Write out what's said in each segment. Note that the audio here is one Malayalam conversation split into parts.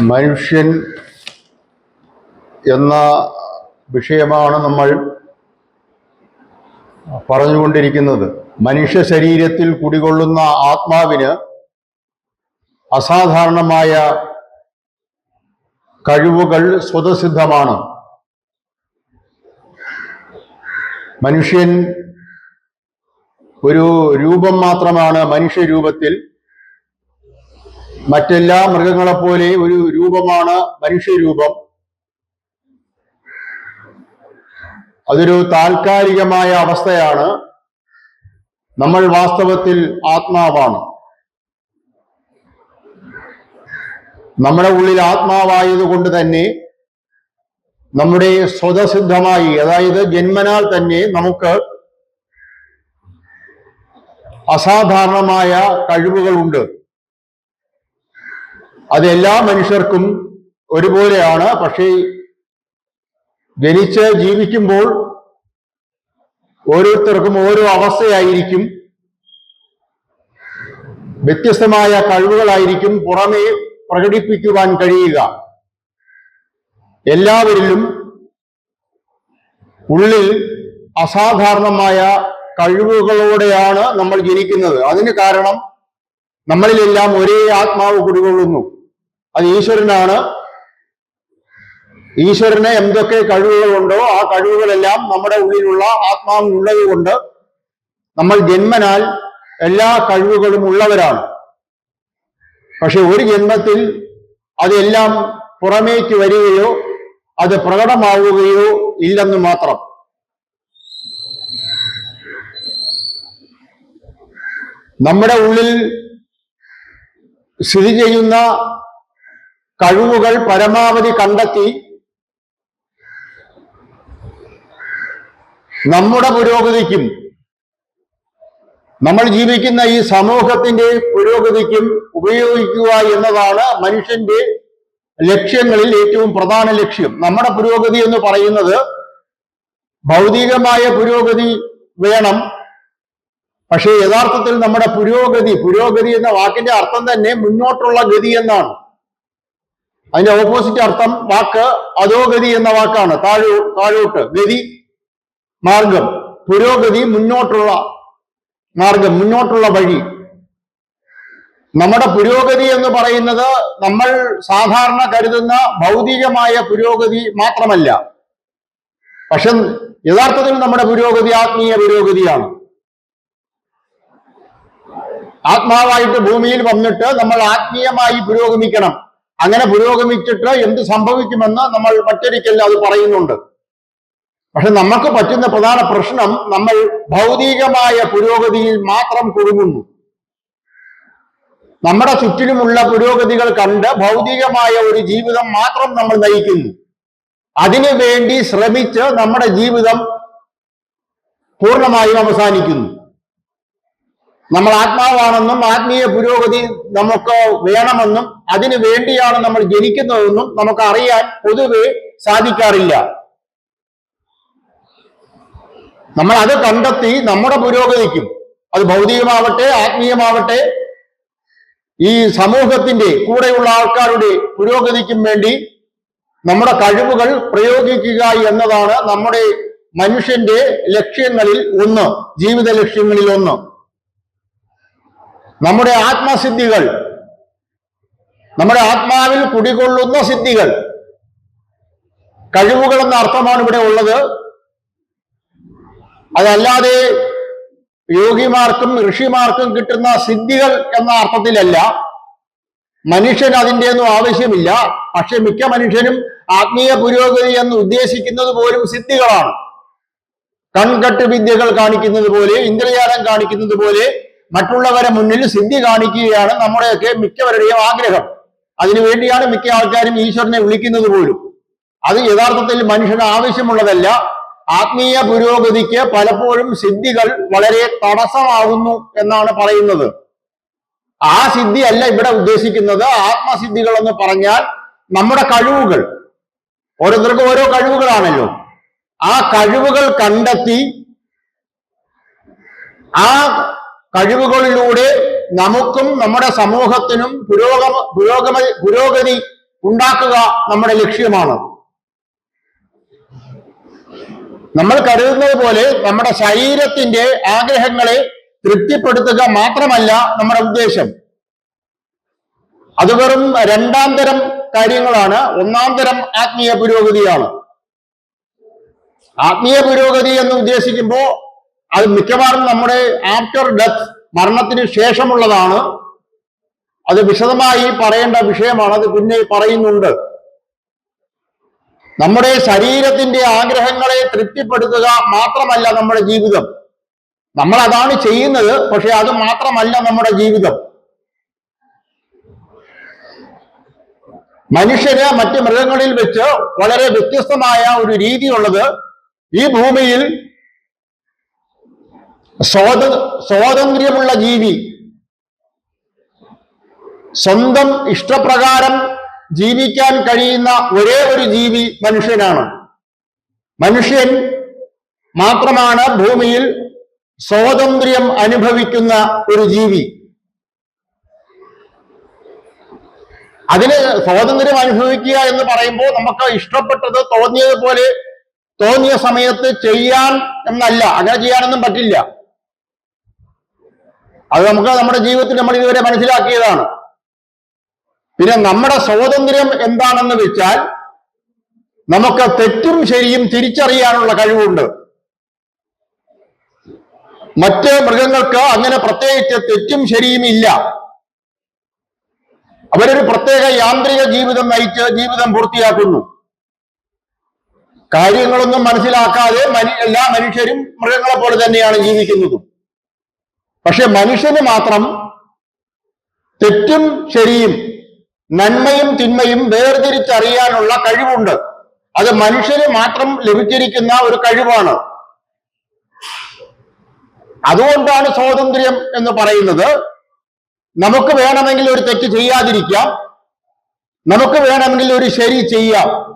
മനുഷ്യൻ എന്ന വിഷയമാണ് നമ്മൾ പറഞ്ഞുകൊണ്ടിരിക്കുന്നത്. മനുഷ്യ ശരീരത്തിൽ കുടികൊള്ളുന്ന ആത്മാവിന് അസാധാരണമായ കഴിവുകൾ സ്വതസിദ്ധമാണ്. മനുഷ്യൻ ഒരു രൂപം മാത്രമാണ് മനുഷ്യരൂപത്തിൽ മറ്റെല്ലാ മൃഗങ്ങളെപ്പോലെ ഒരു രൂപമാണ് മനുഷ്യരൂപം. അതൊരു താൽക്കാലികമായ അവസ്ഥയാണ്. നമ്മൾ വാസ്തവത്തിൽ ആത്മാവാണ്. നമ്മുടെ ഉള്ളിൽ ആത്മാവായതുകൊണ്ട് തന്നെ നമ്മുടെ സ്വതസിദ്ധമായി അതായത് ജന്മനാൽ തന്നെ നമുക്ക് അസാധാരണമായ കഴിവുകളുണ്ട്. അത് എല്ലാ മനുഷ്യർക്കും ഒരുപോലെയാണ്. പക്ഷേ ജനിച്ച് ജീവിക്കുമ്പോൾ ഓരോരുത്തർക്കും ഓരോ അവസ്ഥയായിരിക്കും. വ്യത്യസ്തമായ കഴിവുകളായിരിക്കും പുറമേ പ്രകടിപ്പിക്കുവാൻ കഴിയുക. എല്ലാവരിലും ഉള്ളിൽ അസാധാരണമായ കഴിവുകളോടെയാണ് നമ്മൾ ജനിക്കുന്നത്. അതിന് കാരണം നമ്മളിലെല്ലാം ഒരേ ആത്മാവ് കുടികൊള്ളുന്നു. അത് ഈശ്വരനാണ്. ഈശ്വരന് എന്തൊക്കെ കഴിവുകളുണ്ടോ ആ കഴിവുകളെല്ലാം നമ്മുടെ ഉള്ളിലുള്ള ആത്മാവിനുള്ളത് കൊണ്ട് നമ്മൾ ജന്മനാൽ എല്ലാ കഴിവുകളും ഉള്ളവരാണ്. പക്ഷെ ഒരു ജന്മത്തിൽ അതെല്ലാം പുറമേക്ക് വരികയോ അത് പ്രകടമാവുകയോ ഇല്ലെന്ന് മാത്രം. നമ്മുടെ ഉള്ളിൽ സ്ഥിതി ചെയ്യുന്ന കഴിവുകൾ പരമാവധി കണ്ടെത്തി നമ്മുടെ പുരോഗതിക്കും നമ്മൾ ജീവിക്കുന്ന ഈ സമൂഹത്തിന്റെ പുരോഗതിക്കും ഉപയോഗിക്കുക എന്നതാണ് മനുഷ്യന്റെ ലക്ഷ്യങ്ങളിൽ ഏറ്റവും പ്രധാന ലക്ഷ്യം. നമ്മുടെ പുരോഗതി എന്ന് പറയുന്നത് ഭൗതികമായ പുരോഗതി വേണം. പക്ഷേ യഥാർത്ഥത്തിൽ നമ്മുടെ പുരോഗതി പുരോഗതി എന്ന വാക്കിന്റെ അർത്ഥം തന്നെ മുന്നോട്ടുള്ള ഗതി എന്നാണ്. അതിന്റെ ഓപ്പോസിറ്റ് അർത്ഥം വാക്ക് അധോഗതി എന്ന വാക്കാണ്. താഴോ താഴോട്ട് ഗതി മാർഗം. പുരോഗതി മുന്നോട്ടുള്ള മാർഗം മുന്നോട്ടുള്ള വഴി. നമ്മുടെ പുരോഗതി എന്ന് പറയുന്നത് നമ്മൾ സാധാരണ കരുതുന്ന ഭൗതികമായ പുരോഗതി മാത്രമല്ല. പക്ഷെ യഥാർത്ഥത്തിൽ നമ്മുടെ പുരോഗതി ആത്മീയ പുരോഗതിയാണ്. ആത്മാവായിട്ട് ഭൂമിയിൽ വന്നിട്ട് നമ്മൾ ആത്മീയമായി പുരോഗമിക്കണം. അങ്ങനെ പുരോഗമിച്ചിട്ട് എന്ത് സംഭവിക്കുമെന്ന് നമ്മൾ മറ്റൊരിക്കൽ അത് പറയുന്നുണ്ട്. പക്ഷെ നമുക്ക് പറ്റുന്ന പ്രധാന പ്രശ്നം നമ്മൾ ഭൗതികമായ പുരോഗതിയിൽ മാത്രം കുടുങ്ങുന്നു. നമ്മുടെ ചുറ്റിലുമുള്ള പുരോഗതികൾ കണ്ട് ഭൗതികമായ ഒരു ജീവിതം മാത്രം നമ്മൾ നയിക്കുന്നു. അതിനു വേണ്ടി ശ്രമിച്ച് നമ്മുടെ ജീവിതം പൂർണമായും അവസാനിക്കുന്നു. നമ്മൾ ആത്മാവാണെന്നും ആത്മീയ പുരോഗതി നമുക്ക് വേണമെന്നും അതിനു വേണ്ടിയാണ് നമ്മൾ ജനിക്കുന്നതെന്നും നമുക്ക് അറിയാൻ പൊതുവെ സാധിക്കാറില്ല. നമ്മൾ അത് കണ്ടെത്തി നമ്മുടെ പുരോഗതിക്കും അത് ഭൗതികമാവട്ടെ ആത്മീയമാവട്ടെ ഈ സമൂഹത്തിന്റെ കൂടെയുള്ള ആൾക്കാരുടെ പുരോഗതിക്കും വേണ്ടി നമ്മുടെ കഴിവുകൾ പ്രയോഗിക്കുക എന്നതാണ് നമ്മുടെ മനുഷ്യന്റെ ലക്ഷ്യങ്ങളിൽ ഒന്ന് ജീവിത ലക്ഷ്യങ്ങളിൽ ഒന്ന്. നമ്മുടെ ആത്മസിദ്ധികൾ നമ്മുടെ ആത്മാവിൽ കുടികൊള്ളുന്ന സിദ്ധികൾ. കഴിവുകൾ എന്ന അർത്ഥമാണ് ഇവിടെ ഉള്ളത്. അതല്ലാതെ യോഗിമാർക്കും ഋഷിമാർക്കും കിട്ടുന്ന സിദ്ധികൾ എന്ന അർത്ഥത്തിലല്ല. മനുഷ്യൻ അതിന്റെ ഒന്നും ആവശ്യമില്ല. പക്ഷെ മിക്ക മനുഷ്യനും ആത്മീയ പുരോഗതി എന്ന് ഉദ്ദേശിക്കുന്നത് പോലും സിദ്ധികളാണ്. കൺകെട്ട് വിദ്യകൾ കാണിക്കുന്നത് പോലെ ഇന്ദ്രജാലം കാണിക്കുന്നത് പോലെ മറ്റുള്ളവരെ മുന്നിൽ സിദ്ധി കാണിക്കുകയാണ് നമ്മുടെയൊക്കെ മിക്കവരുടെയും ആഗ്രഹം. അതിനുവേണ്ടിയാണ് മിക്ക ആൾക്കാരും ഈശ്വരനെ വിളിക്കുന്നത് പോലും. അത് യഥാർത്ഥത്തിൽ മനുഷ്യന് ആവശ്യമുള്ളതല്ല. ആത്മീയ പുരോഗതിക്ക് പലപ്പോഴും സിദ്ധികൾ വളരെ തടസ്സമാകുന്നു എന്നാണ് പറയുന്നത്. ആ സിദ്ധി അല്ല ഇവിടെ ഉദ്ദേശിക്കുന്നത്. ആത്മസിദ്ധികൾ എന്ന് പറഞ്ഞാൽ നമ്മുടെ കഴിവുകൾ. ഓരോരുത്തർക്കും ഓരോ കഴിവുകളാണല്ലോ. ആ കഴിവുകൾ കണ്ടെത്തി ആ കഴിവുകളിലൂടെ നമുക്കും നമ്മുടെ സമൂഹത്തിനും പുരോഗമ പുരോഗമ പുരോഗതി ഉണ്ടാക്കുക നമ്മുടെ ലക്ഷ്യമാണ്. നമ്മൾ കരുതുന്നത് പോലെ നമ്മുടെ ശരീരത്തിന്റെ ആഗ്രഹങ്ങളെ തൃപ്തിപ്പെടുത്തുക മാത്രമല്ല നമ്മുടെ ഉദ്ദേശം. അത് വെറും രണ്ടാം തരം കാര്യങ്ങളാണ്. ഒന്നാം തരം ആത്മീയ പുരോഗതിയാണ്. ആത്മീയ പുരോഗതി എന്ന് ഉദ്ദേശിക്കുമ്പോൾ അത് മിക്കവാറും നമ്മുടെ ആഫ്റ്റർ ഡെത്ത് മരണത്തിന് ശേഷമുള്ളതാണ്. അത് വിശദമായി പറയേണ്ട വിഷയമാണ്. അത് പിന്നെ പറയുന്നുണ്ട്. നമ്മുടെ ശരീരത്തിന്റെ ആഗ്രഹങ്ങളെ തൃപ്തിപ്പെടുത്തുക മാത്രമല്ല നമ്മുടെ ജീവിതം. നമ്മൾ അതാണ് ചെയ്യുന്നത് പക്ഷെ അത് മാത്രമല്ല നമ്മുടെ ജീവിതം. മനുഷ്യന് മറ്റ് മൃഗങ്ങളിൽ വെച്ച് വളരെ വ്യത്യസ്തമായ ഒരു രീതിയുള്ളത് ഈ ഭൂമിയിൽ സ്വാത സ്വാതന്ത്ര്യമുള്ള ജീവി. സ്വന്തം ഇഷ്ടപ്രകാരം ജീവിക്കാൻ കഴിയുന്ന ഒരേ ഒരു ജീവി മനുഷ്യനാണ്. മനുഷ്യൻ മാത്രമാണ് ഭൂമിയിൽ സ്വാതന്ത്ര്യം അനുഭവിക്കുന്ന ഒരു ജീവി. അതിന് സ്വാതന്ത്ര്യം അനുഭവിക്കുക എന്ന് പറയുമ്പോൾ നമുക്ക് ഇഷ്ടപ്പെട്ടത് തോന്നിയതുപോലെ തോന്നിയ സമയത്ത് ചെയ്യാൻ എന്നല്ല. അങ്ങനെ ചെയ്യാനൊന്നും പറ്റില്ല. അത് നമുക്ക് നമ്മുടെ ജീവിതത്തിൽ നമ്മൾ ഇതുവരെ മനസ്സിലാക്കിയതാണ്. പിന്നെ നമ്മുടെ സ്വാതന്ത്ര്യം എന്താണെന്ന് വെച്ചാൽ നമുക്ക് തെറ്റും ശരിയും തിരിച്ചറിയാനുള്ള കഴിവുണ്ട്. മറ്റ് മൃഗങ്ങൾക്ക് അങ്ങനെ പ്രത്യേകിച്ച് തെറ്റും ശരിയും ഇല്ല. അവരൊരു പ്രത്യേക യാന്ത്രിക ജീവിതം നയിച്ച് ജീവിതം പൂർത്തിയാക്കുന്നു. കാര്യങ്ങളൊന്നും മനസ്സിലാക്കാതെ മനു- എല്ലാ മനുഷ്യരും മൃഗങ്ങളെ പോലെ തന്നെയാണ് ജീവിക്കുന്നതും. പക്ഷെ മനുഷ്യന് മാത്രം തെറ്റും ശരിയും നന്മയും തിന്മയും വേർതിരിച്ചറിയാനുള്ള കഴിവുണ്ട്. അത് മനുഷ്യന് മാത്രം ലഭിച്ചിരിക്കുന്ന ഒരു കഴിവാണ്. അതുകൊണ്ടാണ് സ്വാതന്ത്ര്യം എന്ന് പറയുന്നത്. നമുക്ക് വേണമെങ്കിൽ ഒരു തെറ്റ് ചെയ്യാതിരിക്കാം. നമുക്ക് വേണമെങ്കിൽ ഒരു ശരി ചെയ്യാം.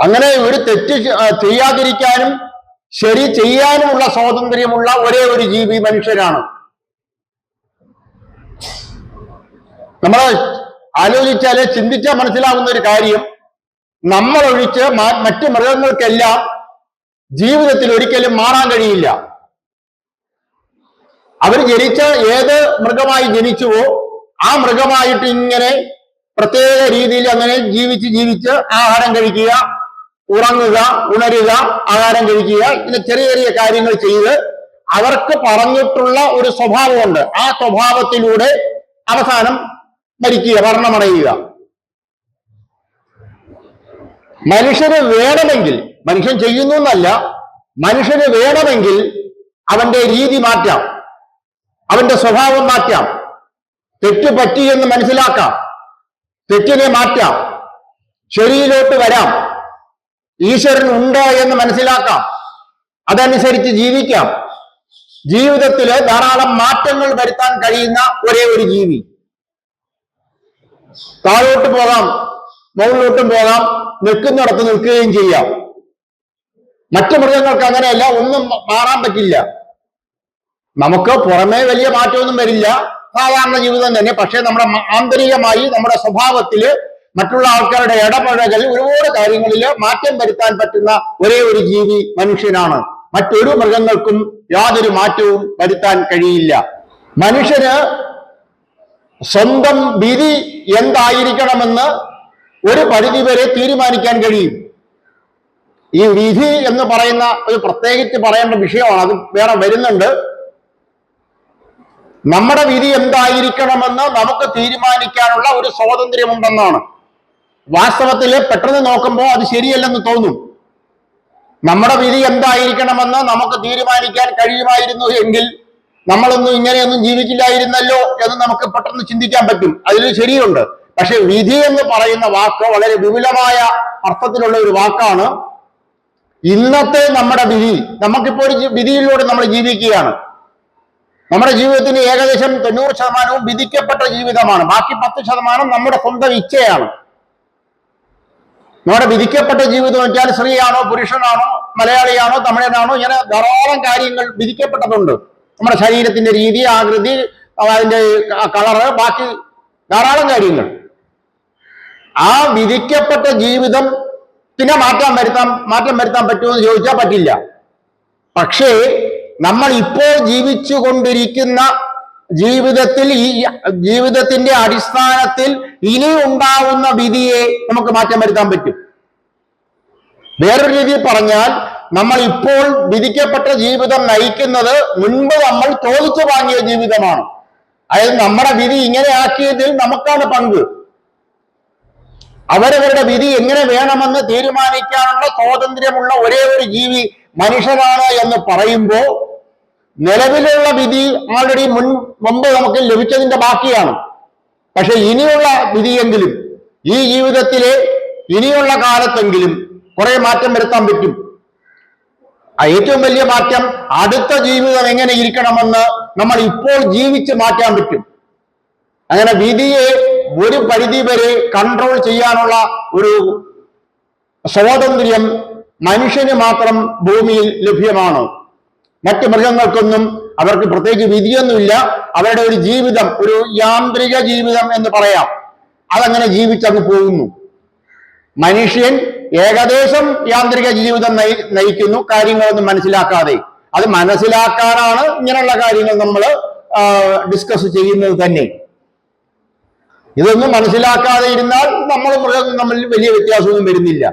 അങ്ങനെ ഒരു തെറ്റ് ചെയ്യാതിരിക്കാനും ശരി ചെയ്യാനുമുള്ള സ്വാതന്ത്ര്യമുള്ള ഒരേ ഒരു ജീവി മനുഷ്യരാണ് നമ്മൾ ആലോചിച്ചാൽ ചിന്തിച്ചാൽ മനസ്സിലാവുന്ന ഒരു കാര്യം മ- മറ്റു മൃഗങ്ങൾക്കെല്ലാം ജീവിതത്തിൽ ഒരിക്കലും മാറാൻ കഴിയില്ല. അവർ ജനിച്ച ഏത് മൃഗമായി ജനിച്ചുവോ ആ മൃഗമായിട്ട് ഇങ്ങനെ പ്രത്യേക രീതിയിൽ അങ്ങനെ ജീവിച്ച് ജീവിച്ച് ആഹാരം കഴിക്കുക ഉറങ്ങുക ഉണരുക ആഹാരം കഴിക്കുക ഇങ്ങനെ ചെറിയ ചെറിയ കാര്യങ്ങൾ ചെയ്ത് അവർക്ക് പറഞ്ഞിട്ടുള്ള ഒരു സ്വഭാവമുണ്ട്. ആ സ്വഭാവത്തിലൂടെ അവസാനം മരിക്കുക മരണമടയുക. മനുഷ്യന് വേണമെങ്കിൽ മനുഷ്യൻ ചെയ്യുന്നു എന്നല്ല മനുഷ്യന് വേണമെങ്കിൽ അവന്റെ രീതി മാറ്റാം. അവന്റെ സ്വഭാവം മാറ്റാം. തെറ്റ് പറ്റി എന്ന് മനസ്സിലാക്കാം. തെറ്റിനെ മാറ്റാം. ശരിയിലോട്ട് വരാം. ഈശ്വരൻ ഉണ്ട് എന്ന് മനസ്സിലാക്കാം. അതനുസരിച്ച് ജീവിക്കാം. ജീവിതത്തിൽ ധാരാളം മാറ്റങ്ങൾ വരുത്താൻ കഴിയുന്ന ഒരേ ഒരു ജീവി. താഴോട്ട് പോകാം മുകളിലോട്ടും പോകാം നിൽക്കുന്നിടത്ത് നിൽക്കുകയും ചെയ്യാം. മറ്റു മൃഗങ്ങൾക്ക് അങ്ങനെയല്ല ഒന്നും മാറാൻ പറ്റില്ല. നമുക്ക് പുറമേ വലിയ മാറ്റമൊന്നും വരില്ല. സാധാരണ ജീവിതം തന്നെ പക്ഷെ നമ്മുടെ ആന്തരികമായി നമ്മുടെ സ്വഭാവത്തിൽ മറ്റുള്ള ആൾക്കാരുടെ ഇടപഴകൽ ഒരുപാട് കാര്യങ്ങളിൽ മാറ്റം വരുത്താൻ പറ്റുന്ന ഒരേ ഒരു ജീവി മനുഷ്യനാണ്. മറ്റൊരു മൃഗങ്ങൾക്കും യാതൊരു മാറ്റവും വരുത്താൻ കഴിയില്ല. മനുഷ്യന് സ്വന്തം വിധി എന്തായിരിക്കണമെന്ന് ഒരു പരിധി വരെ തീരുമാനിക്കാൻ കഴിയും. ഈ വിധി എന്ന് പറയുന്ന ഒരു പ്രത്യേകിച്ച് പറയേണ്ട വിഷയമാണ്. അത് വേറെ വരുന്നുണ്ട്. നമ്മുടെ വിധി എന്തായിരിക്കണമെന്ന് നമുക്ക് തീരുമാനിക്കാനുള്ള ഒരു സ്വാതന്ത്ര്യമുണ്ടെന്നാണ്. വാസ്തവത്തിൽ പെട്ടെന്ന് നോക്കുമ്പോൾ അത് ശരിയല്ലെന്ന് തോന്നും. നമ്മുടെ വിധി എന്തായിരിക്കണമെന്ന് നമുക്ക് തീരുമാനിക്കാൻ കഴിയുമായിരുന്നു എങ്കിൽ നമ്മളൊന്നും ഇങ്ങനെയൊന്നും ജീവിക്കില്ലായിരുന്നല്ലോ എന്ന് നമുക്ക് പെട്ടെന്ന് ചിന്തിക്കാൻ പറ്റും. അതിൽ ശരിയുണ്ട്. പക്ഷെ വിധി എന്ന് പറയുന്ന വാക്ക് വളരെ വിപുലമായ അർത്ഥത്തിലുള്ള ഒരു വാക്കാണ്. ഇന്നത്തെ നമ്മുടെ വിധി നമുക്കിപ്പോൾ ഒരു വിധിയിലൂടെ നമ്മൾ ജീവിക്കുകയാണ്. നമ്മുടെ ജീവിതത്തിന് ഏകദേശം തൊണ്ണൂറ് ശതമാനവും വിധിക്കപ്പെട്ട ജീവിതമാണ്. ബാക്കി പത്ത് ശതമാനം നമ്മുടെ സ്വന്തം ഇച്ഛയാണ്. നമ്മുടെ വിധിക്കപ്പെട്ട ജീവിതം വെച്ചാൽ സ്ത്രീയാണോ പുരുഷനാണോ മലയാളിയാണോ തമിഴനാണോ ഇങ്ങനെ ധാരാളം കാര്യങ്ങൾ വിധിക്കപ്പെട്ടതുണ്ട്. നമ്മുടെ ശരീരത്തിന്റെ രീതി ആകൃതി അതിന്റെ കളറ് ബാക്കി ധാരാളം കാര്യങ്ങൾ. ആ വിധിക്കപ്പെട്ട ജീവിതം പിന്നെ മാറ്റാൻ വരുത്താൻ മാറ്റം വരുത്താൻ പറ്റുമെന്ന് ചോദിച്ചാൽ പറ്റില്ല. പക്ഷേ നമ്മൾ ഇപ്പോൾ ജീവിച്ചു കൊണ്ടിരിക്കുന്ന ജീവിതത്തിൽ ഈ ജീവിതത്തിന്റെ അടിസ്ഥാനത്തിൽ ഇനി ഉണ്ടാവുന്ന വിധിയെ നമുക്ക് മാറ്റം വരുത്താൻ പറ്റും. വേറൊരു രീതിയിൽ പറഞ്ഞാൽ നമ്മൾ ഇപ്പോൾ വിധിക്കപ്പെട്ട ജീവിതം നയിക്കുന്നത് മുൻപ് നമ്മൾ തോൽച്ചു വാങ്ങിയ ജീവിതമാണ്. അതായത് നമ്മുടെ വിധി ഇങ്ങനെ ആക്കിയതിൽ നമുക്കാണ് പങ്ക്. അവരവരുടെ വിധി എങ്ങനെ വേണമെന്ന് തീരുമാനിക്കാനുള്ള സ്വാതന്ത്ര്യമുള്ള ഒരേ ഒരു ജീവി മനുഷ്യനാണ് എന്ന് പറയുമ്പോൾ നിലവിലുള്ള വിധി ഓൾറെഡി മുൻ മുമ്പ് നമുക്ക് ലഭിച്ചതിന്റെ ബാക്കിയാണ്. പക്ഷെ ഇനിയുള്ള വിധിയെങ്കിലും ഈ ജീവിതത്തിലെ ഇനിയുള്ള കാലത്തെങ്കിലും കുറെ മാറ്റം വരുത്താൻ പറ്റും. ഏറ്റവും വലിയ മാറ്റം അടുത്ത ജീവിതം എങ്ങനെ ഇരിക്കണമെന്ന് നമ്മൾ ഇപ്പോൾ ജീവിച്ച് മാറ്റാൻ പറ്റും. അങ്ങനെ വിധിയെ ഒരു പരിധി വരെ കൺട്രോൾ ചെയ്യാനുള്ള ഒരു സ്വാതന്ത്ര്യം മനുഷ്യന് മാത്രം ഭൂമിയിൽ ലഭ്യമാണ്. മറ്റ് മൃഗങ്ങൾക്കൊന്നും അവർക്ക് പ്രത്യേകിച്ച് വിധിയൊന്നുമില്ല. അവരുടെ ഒരു ജീവിതം ഒരു യാന്ത്രിക ജീവിതം എന്ന് പറയാം. അതങ്ങനെ ജീവിച്ചങ്ങ് പോകുന്നു. മനുഷ്യൻ ഏകദേശം യാന്ത്രിക ജീവിതം നയി നയിക്കുന്നു. കാര്യങ്ങളൊന്നും മനസ്സിലാക്കാതെ. അത് മനസ്സിലാക്കാനാണ് ഇങ്ങനെയുള്ള കാര്യങ്ങൾ നമ്മൾ ഡിസ്കസ് ചെയ്യുന്നത് തന്നെ. ഇതൊന്നും മനസ്സിലാക്കാതെ ഇരുന്നാൽ നമ്മൾ മൃഗം തമ്മിൽ വലിയ വ്യത്യാസമൊന്നും വരുന്നില്ല.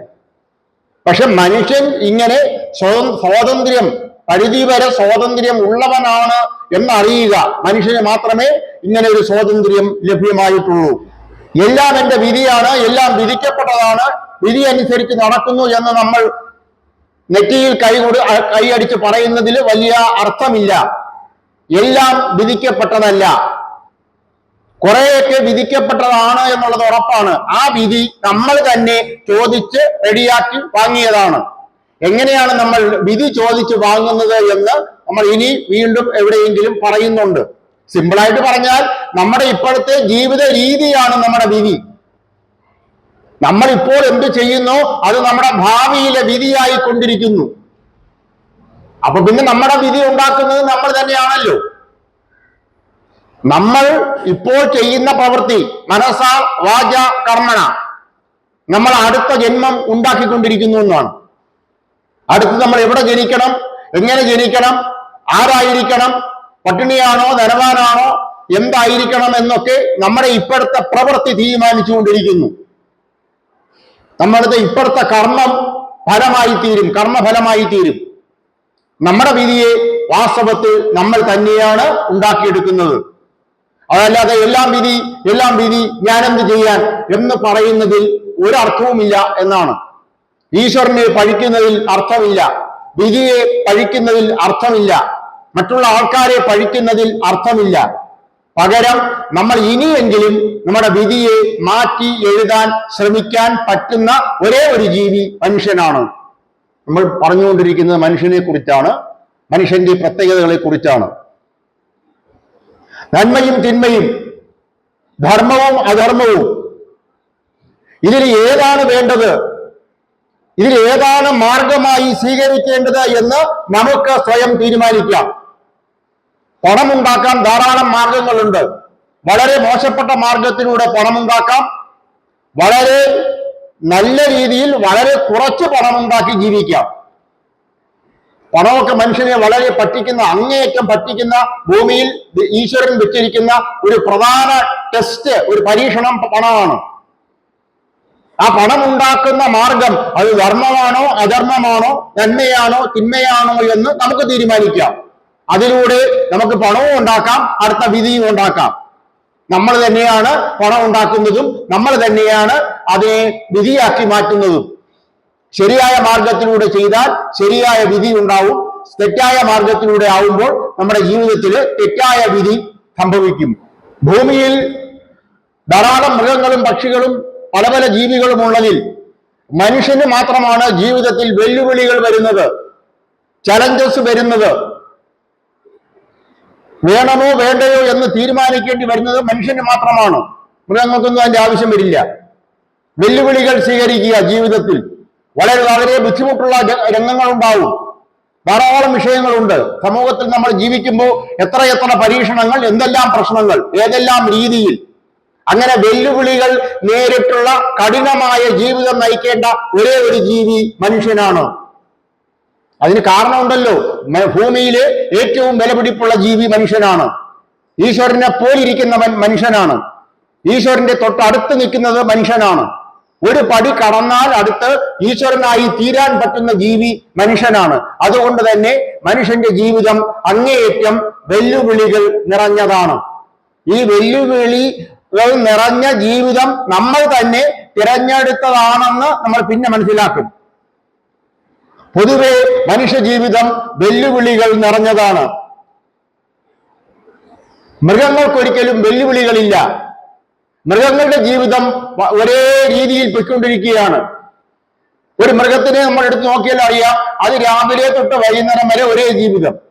പക്ഷെ മനുഷ്യൻ ഇങ്ങനെ സ്വതം സ്വാതന്ത്ര്യം പരിധി വരെ സ്വാതന്ത്ര്യം ഉള്ളവനാണ് എന്നറിയുക. മനുഷ്യന് മാത്രമേ ഇങ്ങനെ ഒരു സ്വാതന്ത്ര്യം ലഭ്യമായിട്ടുള്ളൂ. എല്ലാം എന്റെ വിധിയാണ് എല്ലാം വിധിക്കപ്പെട്ടതാണ് വിധി അനുസരിച്ച് നടക്കുന്നു എന്ന് നമ്മൾ നെറ്റിയിൽ കൈ കൈയടിച്ച് പറയുന്നതിൽ വലിയ അർത്ഥമില്ല. എല്ലാം വിധിക്കപ്പെട്ടതല്ല. കുറെയൊക്കെ വിധിക്കപ്പെട്ടതാണ് എന്നുള്ളത് ഉറപ്പാണ്. ആ വിധി നമ്മൾ തന്നെ ചോദിച്ച് റെഡിയാക്കി വാങ്ങിയതാണ്. എങ്ങനെയാണ് നമ്മൾ വിധി ചോദിച്ചു വാങ്ങുന്നത് എന്ന് നമ്മൾ ഇനി വീണ്ടും എവിടെയെങ്കിലും പറയുന്നുണ്ട്. സിമ്പിളായിട്ട് പറഞ്ഞാൽ നമ്മുടെ ഇപ്പോഴത്തെ ജീവിത രീതിയാണ് നമ്മുടെ വിധി. നമ്മൾ ഇപ്പോൾ എന്ത് ചെയ്യുന്നു? അത് നമ്മുടെ ഭാവിയിലെ വിധിയായി കൊണ്ടിരിക്കുന്നു അപ്പൊ പിന്നെ നമ്മുടെ വിധി ഉണ്ടാക്കുന്നത് നമ്മൾ തന്നെയാണല്ലോ. നമ്മൾ ഇപ്പോൾ ചെയ്യുന്ന പ്രവൃത്തി മനസ്സ വാച കർമ്മണ നമ്മൾ അടുത്ത ജന്മം ഉണ്ടാക്കിക്കൊണ്ടിരിക്കുന്നു എന്നാണ്. അടുത്ത് നമ്മൾ എവിടെ ജനിക്കണം? എങ്ങനെ ജനിക്കണം? ആരായിരിക്കണം? പട്ടിണിയാണോ ധനവാനാണോ എന്തായിരിക്കണം എന്നൊക്കെ നമ്മുടെ ഇപ്പോഴത്തെ പ്രവൃത്തി തീരുമാനിച്ചുകൊണ്ടിരിക്കുന്നു. നമ്മളുടെ ഇപ്പോഴത്തെ കർമ്മം ഫലമായി തീരും കർമ്മഫലമായി തീരും നമ്മുടെ വിധിയെ വാസ്തവത്തിൽ നമ്മൾ തന്നെയാണ് ഉണ്ടാക്കിയെടുക്കുന്നത്. അതല്ലാതെ എല്ലാം വിധി എല്ലാം വിധി ഞാനെന്ത് ചെയ്യാൻ എന്ന് പറയുന്നതിൽ ഒരർത്ഥവുമില്ല എന്നാണ്. ഈശ്വരനെ പഴിക്കുന്നതിൽ അർത്ഥമില്ല. വിധിയെ പഴിക്കുന്നതിൽ അർത്ഥമില്ല. മറ്റുള്ള ആൾക്കാരെ പഴിക്കുന്നതിൽ അർത്ഥമില്ല. പകരം നമ്മൾ ഇനിയെങ്കിലും നമ്മുടെ വിധിയെ മാറ്റി എഴുതാൻ ശ്രമിക്കാൻ പറ്റുന്ന ഒരേ ഒരു ജീവി മനുഷ്യനാണ്. നമ്മൾ പറഞ്ഞുകൊണ്ടിരിക്കുന്നത് മനുഷ്യനെ കുറിച്ചാണ് മനുഷ്യന്റെ പ്രത്യേകതകളെ കുറിച്ചാണ് നന്മയും തിന്മയും ധർമ്മവും അധർമ്മവും. ഇതിൽ ഏതാണ് വേണ്ടത്? ഇതിൽ ഏതാണ് മാർഗമായി സ്വീകരിക്കേണ്ടത് എന്ന് നമുക്ക് സ്വയം തീരുമാനിക്കാം. പണമുണ്ടാക്കാൻ ധാരാളം മാർഗങ്ങളുണ്ട്. വളരെ മോശപ്പെട്ട മാർഗത്തിലൂടെ പണമുണ്ടാക്കാം. വളരെ നല്ല രീതിയിൽ വളരെ കുറച്ച് പണമുണ്ടാക്കി ജീവിക്കാം. പണമൊക്കെ മനുഷ്യനെ വളരെ പറ്റിക്കുന്ന അങ്ങേയറ്റം പറ്റിക്കുന്ന ഭൂമിയിൽ ഈശ്വരൻ വെച്ചിരിക്കുന്ന ഒരു പ്രധാന ടെസ്റ്റ് ഒരു പരീക്ഷണം പണമാണ്. ആ പണം ഉണ്ടാക്കുന്ന മാർഗം അത് ധർമ്മമാണോ അധർമ്മമാണോ നന്മയാണോ തിന്മയാണോ എന്ന് നമുക്ക് തീരുമാനിക്കാം. അതിലൂടെ നമുക്ക് പണവും ഉണ്ടാക്കാം അടുത്ത വിധിയും ഉണ്ടാക്കാം. നമ്മൾ തന്നെയാണ് പണം ഉണ്ടാക്കുന്നതും നമ്മൾ തന്നെയാണ് അതിനെ വിധിയാക്കി മാറ്റുന്നതും. ശരിയായ മാർഗത്തിലൂടെ ചെയ്താൽ ശരിയായ വിധി ഉണ്ടാവും. തെറ്റായ മാർഗത്തിലൂടെ ആവുമ്പോൾ നമ്മുടെ ജീവിതത്തിൽ തെറ്റായ വിധി സംഭവിക്കും. ഭൂമിയിൽ ധാരാളം മൃഗങ്ങളും പക്ഷികളും പല പല ജീവികളും ഉള്ളതിൽ മനുഷ്യന് മാത്രമാണ് ജീവിതത്തിൽ വെല്ലുവിളികൾ വരുന്നത് ചലഞ്ചസ് വരുന്നത്. വേണമോ വേണ്ടയോ എന്ന് തീരുമാനിക്കേണ്ടി വരുന്നത് മനുഷ്യന് മാത്രമാണ്. മൃഗങ്ങൾക്കൊന്നും അതിന്റെ ആവശ്യം വരില്ല. വെല്ലുവിളികൾ സ്വീകരിക്കുക ജീവിതത്തിൽ. വളരെ വളരെ ബുദ്ധിമുട്ടുള്ള രംഗങ്ങളുണ്ടാവും. ധാരാളം വിഷയങ്ങളുണ്ട്. സമൂഹത്തിൽ നമ്മൾ ജീവിക്കുമ്പോൾ എത്ര എത്ര പരീക്ഷണങ്ങൾ എന്തെല്ലാം പ്രശ്നങ്ങൾ ഏതെല്ലാം രീതിയിൽ അങ്ങനെ വെല്ലുവിളികൾ നേരിട്ടുള്ള കഠിനമായ ജീവിതം നയിക്കേണ്ട ഒരേ ഒരു ജീവി മനുഷ്യനാണ്. അതിന് കാരണമുണ്ടല്ലോ. ഭൂമിയിലെ ഏറ്റവും വിലപിടിപ്പുള്ള ജീവി മനുഷ്യനാണ്. ഈശ്വരനെ പോലിരിക്കുന്നവൻ മനുഷ്യനാണ്. ഈശ്വരന്റെ തൊട്ട് അടുത്ത് നിൽക്കുന്നത് മനുഷ്യനാണ്. ഒരു പടി കടന്നാൽ അടുത്ത് ഈശ്വരനായി തീരാൻ പറ്റുന്ന ജീവി മനുഷ്യനാണ്. അതുകൊണ്ട് തന്നെ മനുഷ്യന്റെ ജീവിതം അങ്ങേയറ്റം വെല്ലുവിളികൾ നിറഞ്ഞതാണ്. ഈ വെല്ലുവിളികൾ നിറഞ്ഞ ജീവിതം നമ്മൾ തന്നെ തിരഞ്ഞെടുത്തതാണെന്ന് നമ്മൾ പിന്നെ മനസ്സിലാക്കും. പൊതുവെ മനുഷ്യ ജീവിതം വെല്ലുവിളികൾ നിറഞ്ഞതാണ്. മൃഗങ്ങൾക്കൊരിക്കലും വെല്ലുവിളികളില്ല. മൃഗങ്ങളുടെ ജീവിതം ഒരേ രീതിയിൽ പൊയ്ക്കൊണ്ടിരിക്കുകയാണ്. ഒരു മൃഗത്തിനെ നമ്മൾ എടുത്ത് നോക്കിയാൽ അറിയാം അത് രാവിലെ തൊട്ട് വൈകുന്നേരം വരെ ഒരേ ജീവിതം.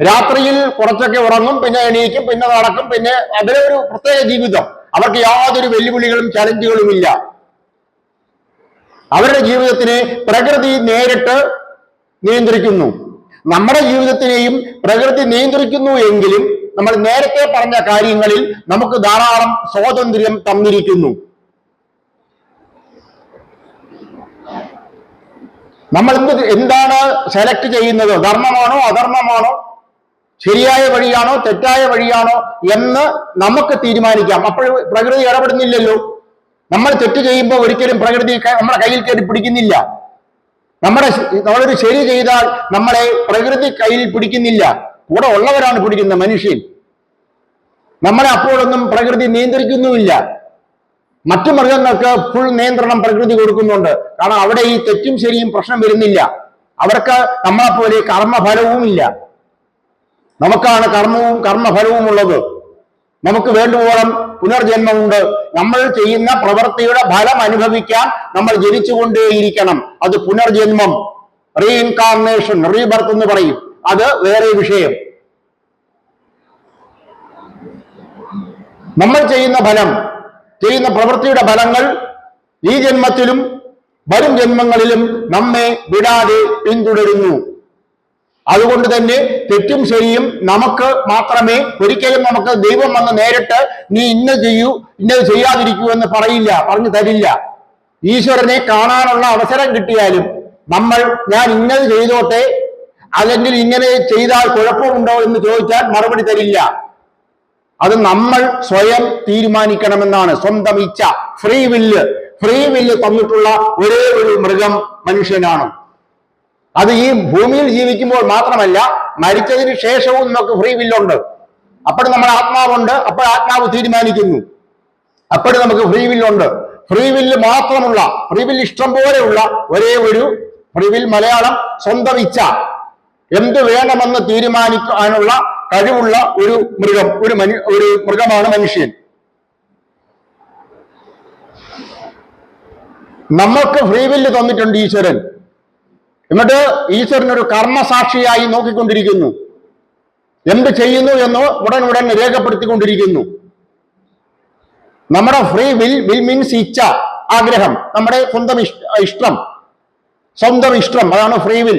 രാത്രിയിൽ കുറച്ചൊക്കെ ഉറങ്ങും പിന്നെ എണീക്കും പിന്നെ നടക്കും പിന്നെ അതിലെ ഒരു പ്രത്യേക ജീവിതം. അവർക്ക് യാതൊരു വെല്ലുവിളികളും ചലഞ്ചുകളും ഇല്ല അവരുടെ ജീവിതത്തിനെ പ്രകൃതി നേരിട്ട് നിയന്ത്രിക്കുന്നു. നമ്മുടെ ജീവിതത്തിനെയും പ്രകൃതി നിയന്ത്രിക്കുന്നു എങ്കിലും നമ്മൾ നേരത്തെ പറഞ്ഞ കാര്യങ്ങളിൽ നമുക്ക് ധാരാളം സ്വാതന്ത്ര്യം തന്നിരിക്കുന്നു. നമ്മൾ എന്ത് എന്താണ് സെലക്ട് ചെയ്യുന്നത്? ധർമ്മമാണോ അധർമ്മമാണോ? ശരിയായ വഴിയാണോ തെറ്റായ വഴിയാണോ എന്ന് നമുക്ക് തീരുമാനിക്കാം. അപ്പോൾ പ്രകൃതി ഇടപെടുന്നില്ലല്ലോ. നമ്മൾ തെറ്റ് ചെയ്യുമ്പോൾ ഒരിക്കലും പ്രകൃതി നമ്മുടെ കയ്യിൽ കയറി പിടിക്കുന്നില്ല. നമ്മുടെ നമ്മളൊരു ശരി ചെയ്താൽ നമ്മളെ പ്രകൃതി കയ്യിൽ പിടിക്കുന്നില്ല. കൂടെ ഉള്ളവരാണ് പിടിക്കുന്നത് മനുഷ്യൻ. നമ്മളെ അപ്പോഴൊന്നും പ്രകൃതി നിയന്ത്രിക്കുന്നുമില്ല. മറ്റു മൃഗങ്ങൾക്ക് ഫുൾ നിയന്ത്രണം പ്രകൃതി കൊടുക്കുന്നുണ്ട്. കാരണം അവിടെ ഈ തെറ്റും ശരിയും പ്രശ്നം വരുന്നില്ല. അവർക്ക് നമ്മളെപ്പോലെ കർമ്മഫലവും ഇല്ല നമുക്കാണ് കർമ്മവും കർമ്മഫലവും ഉള്ളത് നമുക്ക് വേണ്ടുവോളം പുനർജന്മമുണ്ട്. നമ്മൾ ചെയ്യുന്ന പ്രവൃത്തിയുടെ ഫലം അനുഭവിക്കാൻ നമ്മൾ ജനിച്ചുകൊണ്ടേയിരിക്കണം. അത് പുനർജന്മം. റീഇൻകാർണേഷൻ റീബർത്ത് എന്ന് പറയും. അത് വേറെ വിഷയം. നമ്മൾ ചെയ്യുന്ന ഫലം ചെയ്യുന്ന പ്രവൃത്തിയുടെ ഫലങ്ങൾ ഈ ജന്മത്തിലും വരും ജന്മങ്ങളിലും നമ്മെ വിടാതെ പിന്തുടരുന്നു. അതുകൊണ്ട് തന്നെ തെറ്റും ശരിയും നമുക്ക് മാത്രമേ ഒരിക്കലും നമുക്ക് ദൈവം വന്ന് നേരിട്ട് നീ ഇന്ന ചെയ്യൂ ഇന്നത് ചെയ്യാതിരിക്കൂ എന്ന് പറയില്ല പറഞ്ഞു തരില്ല. ഈശ്വരനെ കാണാനുള്ള അവസരം കിട്ടിയാലും നമ്മൾ ഞാൻ ഇന്നത് ചെയ്തോട്ടെ അല്ലെങ്കിൽ ഇങ്ങനെ ചെയ്താൽ കുഴപ്പമുണ്ടോ എന്ന് ചോദിച്ചാൽ മറുപടി തരില്ല. അത് നമ്മൾ സ്വയം തീരുമാനിക്കണമെന്നാണ് സ്വന്തം ഇച്ഛ. ഫ്രീ വില്ല് ഫ്രീ വില്ല് തന്നിട്ടുള്ള ഒരേ ഒരു മൃഗം മനുഷ്യനാണ്. അത് ഈ ഭൂമിയിൽ ജീവിക്കുമ്പോൾ മാത്രമല്ല മരിച്ചതിന് ശേഷവും നമുക്ക് ഫ്രീ വില്ലുണ്ട് അപ്പോഴും നമ്മുടെ ആത്മാവുണ്ട്. അപ്പോൾ ആത്മാവ് തീരുമാനിക്കുന്നു. അപ്പോഴും നമുക്ക് ഫ്രീ വില്ലുണ്ട് ഫ്രീ വില്ല് മാത്രമുള്ള ഫ്രീ വില്ല് ഇഷ്ടം പോലെയുള്ള ഒരേ ഒരു ഫ്രീ വിൽ മലയാളം സ്വന്തം ഇച്ഛ. എന്ത് വേണമെന്ന് തീരുമാനിക്കാനുള്ള കഴിവുള്ള ഒരു മൃഗം ഒരു മനു ഒരു മൃഗമാണ് മനുഷ്യൻ. നമ്മൾക്ക് ഫ്രീ വില്ല് തന്നിട്ടുണ്ട് ഈശ്വരൻ. എന്നിട്ട് ഈശ്വരൻ ഒരു കർമ്മസാക്ഷിയായി നോക്കിക്കൊണ്ടിരിക്കുന്നു. എന്ത് ചെയ്യുന്നു എന്ന് ഉടൻ ഉടൻ രേഖപ്പെടുത്തിക്കൊണ്ടിരിക്കുന്നു. നമ്മുടെ ഫ്രീ വിൽ വിൽ മീൻസ് ഇച്ഛ ആഗ്രഹം നമ്മുടെ സ്വന്തം ഇഷ്ടം സ്വന്തം ഇഷ്ടം അതാണ് ഫ്രീ വിൽ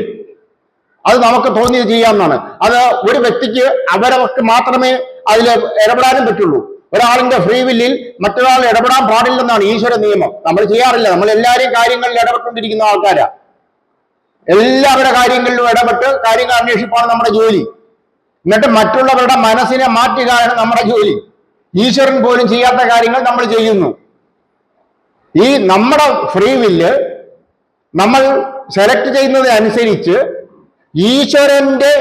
അത് നമുക്ക് തോന്നിയത് ചെയ്യാമെന്നാണ് അത് ഒരു വ്യക്തിക്ക് അവരവർക്ക് മാത്രമേ അതിൽ ഇടപെടാനും പറ്റുള്ളൂ. ഒരാളിന്റെ ഫ്രീ വില്ലിൽ മറ്റൊരാൾ ഇടപെടാൻ പാടില്ലെന്നാണ് ഈശ്വര നിയമം. നമ്മൾ ചെയ്യാറില്ല. നമ്മൾ എല്ലാവരെയും കാര്യങ്ങളിൽ ഇടപെട്ടുകൊണ്ടിരിക്കുന്ന ആൾക്കാരാ. എല്ലാവരുടെ കാര്യങ്ങളിലും ഇടപെട്ട് കാര്യങ്ങൾ അന്വേഷിപ്പാണ് നമ്മുടെ ജോലി. എന്നിട്ട് മറ്റുള്ളവരുടെ മനസ്സിനെ മാറ്റുകയാണ് നമ്മുടെ ജോലി. ഈശ്വരൻ പോലും ചെയ്യാത്ത കാര്യങ്ങൾ നമ്മൾ ചെയ്യുന്നു. ഈ നമ്മുടെ ഫ്രീ വില്ല് നമ്മൾ സെലക്ട് ചെയ്യുന്നത് അനുസരിച്ച് ഈശ്വരന്റെ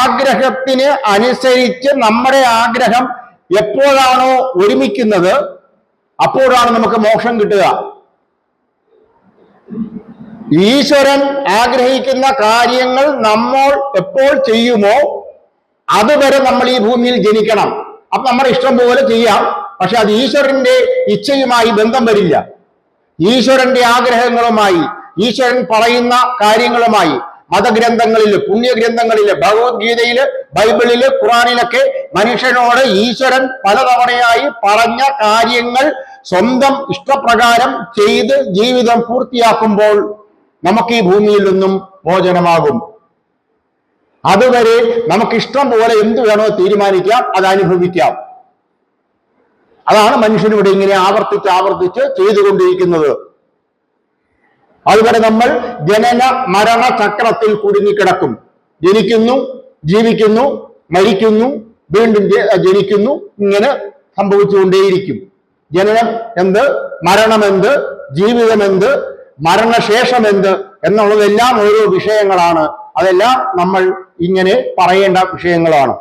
ആഗ്രഹത്തിന് അനുസരിച്ച് നമ്മുടെ ആഗ്രഹം എപ്പോഴാണോ ഒരുമിക്കുന്നത് അപ്പോഴാണ് നമുക്ക് മോക്ഷം കിട്ടുക. ഈശ്വരൻ ആഗ്രഹിക്കുന്ന കാര്യങ്ങൾ നമ്മൾ എപ്പോൾ ചെയ്യുമോ അതുവരെ നമ്മൾ ഈ ഭൂമിയിൽ ജനിക്കണം. അപ്പൊ നമ്മുടെ ഇഷ്ടം പോലെ ചെയ്യാം പക്ഷെ അത് ഈശ്വരന്റെ ഇച്ഛയുമായി ബന്ധം വരില്ല. ഈശ്വരന്റെ ആഗ്രഹങ്ങളുമായി ഈശ്വരൻ പറയുന്ന കാര്യങ്ങളുമായി മതഗ്രന്ഥങ്ങളിൽ പുണ്യഗ്രന്ഥങ്ങളിൽ ഭഗവത്ഗീതയിൽ ബൈബിളിൽ ഖുറാനിലൊക്കെ മനുഷ്യനോട് ഈശ്വരൻ പലതവണയായി പറഞ്ഞ കാര്യങ്ങൾ സ്വന്തം ഇഷ്ടപ്രകാരം ചെയ്ത് ജീവിതം പൂർത്തിയാക്കുമ്പോൾ നമുക്ക് ഈ ഭൂമിയിൽ നിന്നും മോചനമാകും. അതുവരെ നമുക്ക് ഇഷ്ടം പോലെ എന്ത് വേണോ തീരുമാനിക്കാം അത് അനുഭവിക്കാം. അതാണ് മനുഷ്യനിവിടെ ഇങ്ങനെ ആവർത്തിച്ച് ആവർത്തിച്ച് ചെയ്തുകൊണ്ടിരിക്കുന്നത്. അതുവരെ നമ്മൾ ജനന മരണ ചക്രത്തിൽ കുടുങ്ങിക്കിടക്കും ജനിക്കുന്നു ജീവിക്കുന്നു മരിക്കുന്നു വീണ്ടും ജനിക്കുന്നു ഇങ്ങനെ സംഭവിച്ചുകൊണ്ടേയിരിക്കും. ജനനം എന്ത്? മരണമെന്ത്? ജീവിതമെന്ത്? മരണശേഷമെന്ത് എന്നുള്ളതെല്ലാം ഓരോ വിഷയങ്ങളാണ്. അതെല്ലാം നമ്മൾ ഇങ്ങനെ പറയേണ്ട വിഷയങ്ങളാണ്.